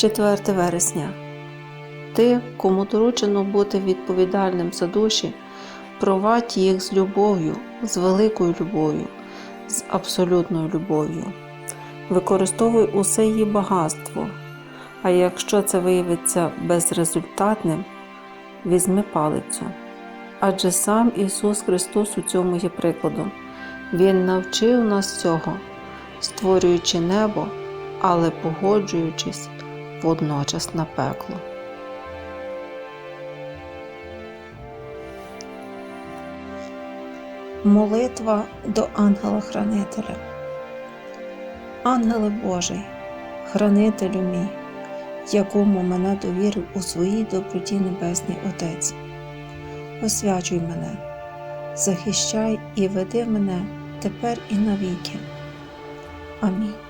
4 вересня. Ти, кому доручено бути відповідальним за душі, провадь їх з любов'ю, з великою любов'ю, з абсолютною любов'ю. Використовуй усе її багатство, а якщо це виявиться безрезультатним, візьми палицю. Адже сам Ісус Христос у цьому є прикладом. Він навчив нас цього, створюючи небо, але погоджуючись водночас на пекло. Молитва до ангела-хранителя. Ангеле Божий, хранителю мій, якому мене довірив у своїй доброті Небесний Отець. Освячуй мене, захищай і веди мене тепер і навіки. Амінь.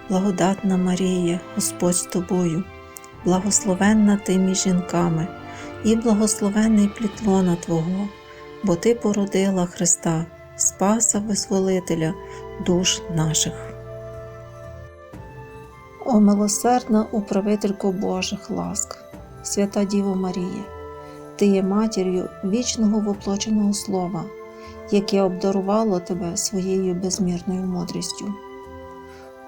благодатна Марія, Господь з тобою, благословенна ти між жінками, і благословенний плітлона Твого, бо Ти породила Христа, Спаса Визволителя душ наших. О милосердна управителько Божих ласк, свята Діво Марія, Ти є матір'ю вічного воплоченого Слова, яке обдарувало тебе своєю безмірною мудрістю.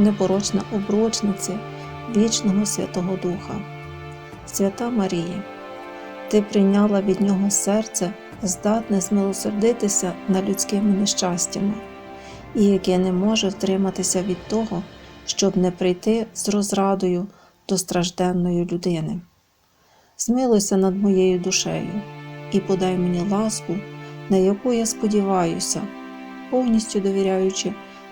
непорочна обручниця вічного Святого Духа, Свята Марія, Ти прийняла від Нього серце, здатне змилосердитися над людськими нещастями, і яке не може втриматися від того, щоб не прийти з розрадою до стражденної людини. Змилуйся над моєю душею і подай мені ласку, на яку я сподіваюся, повністю довіряючи